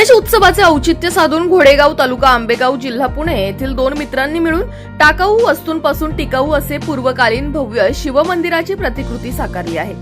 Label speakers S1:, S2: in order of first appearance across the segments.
S1: गणेश उत्सवाचे औचित्य साधून घोडेगाव तालुका आंबेगाव जिल्हा पुणे येथील दोन मित्रांनी मिळून टाकाऊ वस्तूंपासून टिकाऊ असे पूर्वकालीन भव्य शिवमंदिराची प्रतिकृती साकारली आहे.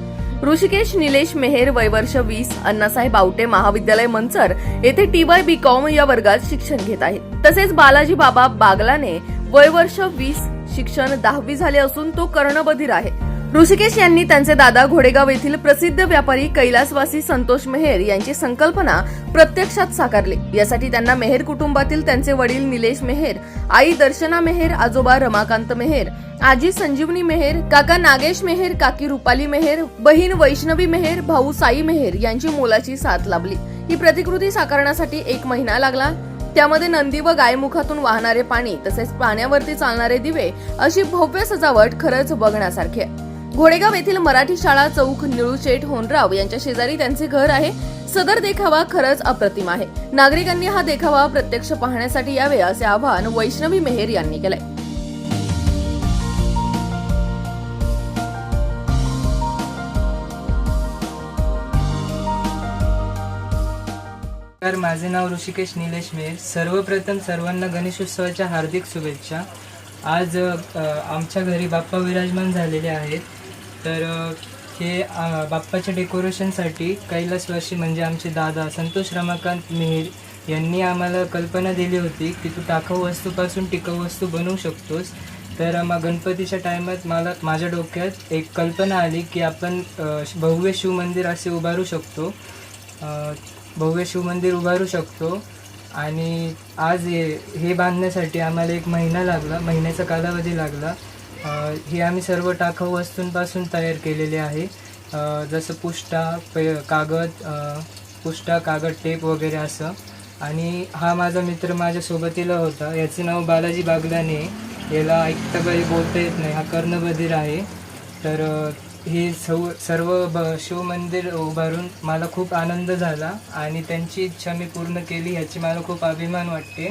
S1: ऋषिकेश निलेश मेहेर वयवर्ष वीस अण्णासाहेब आवटे महाविद्यालय मंचर येथे टी वाय बी कॉम या वर्गात शिक्षण घेत आहेत. तसेच बालाजी बाबा बागलाने वयवर्ष वीस शिक्षण दहावी झाले असून तो कर्णबधीर आहे. ऋषिकेश यांनी त्यांचे दादा घोडेगाव येथील प्रसिद्ध व्यापारी कैलासवासी संतोष मेहेर यांची संकल्पना प्रत्यक्षात साकारली. यासाठी त्यांना मेहेर कुटुंबातील त्यांचे वडील निलेश मेहेर आई दर्शना मेहेर आजोबा रमाकांत मेहेर आजी संजीवनी मेहेर काका नागेश मेहेर काकी रुपाली मेहेर बहीण वैष्णवी मेहेर भाऊ साई मेहेर यांची मोलाची साथ लाभली. ही प्रतिकृती साकारण्यासाठी एक महिना लागला. त्यामध्ये नंदी व गायमुखातून वाहणारे पाणी तसेच पाण्यावरती चालणारे दिवे अशी भव्य सजावट खरंच बघण्यासारखी आहे. घोडेगाव येथील मराठी शाळा चौक निळूशेठ होनराव यांच्या शेजारी त्यांचे घर आहे. सदर देखावा खरंच अप्रतिम आहे. नागरिकांनी हा देखावा प्रत्यक्ष पाहण्यासाठी यावे असे आवाहन वैष्णवी मेहेर यांनी केलंय.
S2: तर माझे नाव ऋषिकेश निलेश मेर सर्वप्रथम सर्वांना गणेशोत्सवाच्या हार्दिक शुभेच्छा. आज आमच्या घरी बाप्पा विराजमान झालेले आहेत. तर हे बाप्पाच्या डेकोरेशनसाठी कैलासवाशी म्हणजे आमचे दादा संतोष रमाकांत मेहेर यांनी आम्हाला कल्पना दिली होती की तू टाकाऊ वस्तूपासून टिकाऊ वस्तू बनवू शकतोस. तर मग गणपतीच्या टायमात मला माझ्या डोक्यात एक कल्पना आली की आपण भव्य शिवमंदिर असे उभारू शकतो. भव्य शिवमंदिर उभारू शकतो. आणि आज हे हे बांधण्यासाठी आम्हाला एक महिना लागला महिन्याचा कालावधी लागला. हे आम्ही सर्व टाकाऊ वस्तूंपासून तयार केलेले आहे. जसं पुष्टा पे कागद पुष्टा कागद टेप वगैरे असं. आणि हा माझा मित्र माझ्यासोबतीला होता. याचे नाव बालाजी बागलाने याला ऐकता काही बोलता येत नाही. हा कर्णबधीर आहे. तर हे सौ सर्व ब शिवमंदिर उभारून मला खूप आनंद झाला आणि त्यांची इच्छा मी पूर्ण केली ह्याची मला खूप अभिमान वाटते.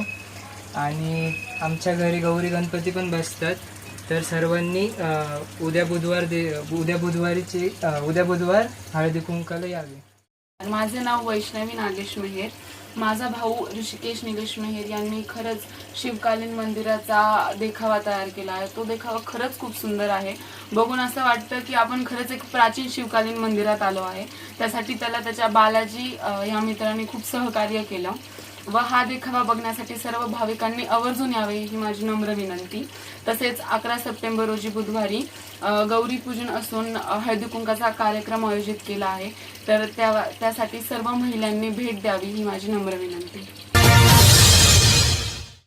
S2: आणि आमच्या घरी गौरी गणपती पण बसतात. तर सर्वांनी उद्या बुधवार दे उद्या बुधवारीची उद्या बुधवार हळदी कुंकाला यावे.
S3: माझे नाव वैष्णवी नागेश मेहेर. माझा भाऊ ऋषिकेश निलेश मेहेर यांनी खरंच शिवकालीन मंदिराचा देखावा तयार केला आहे. तो देखावा खरंच खूप सुंदर आहे. बघून असं वाटतं की आपण खरंच एक प्राचीन शिवकालीन मंदिरात आलो आहे. त्यासाठी त्याला त्याच्या बालाजी या मित्राने खूप सहकार्य केलं. व हा देखावा बघण्यासाठी सर्व भाविकांनी आवर्जून यावे ही माझी नम्र विनंती. तसेच अकरा सप्टेंबर रोजी बुधवारी गौरीपूजन असून हळदीकुंकाचा हळदी कुंकाचा कार्यक्रम आयोजित केला आहे. तर त्या त्यासाठी सर्व महिलांनी भेट द्यावी ही माझी नम्र विनंती.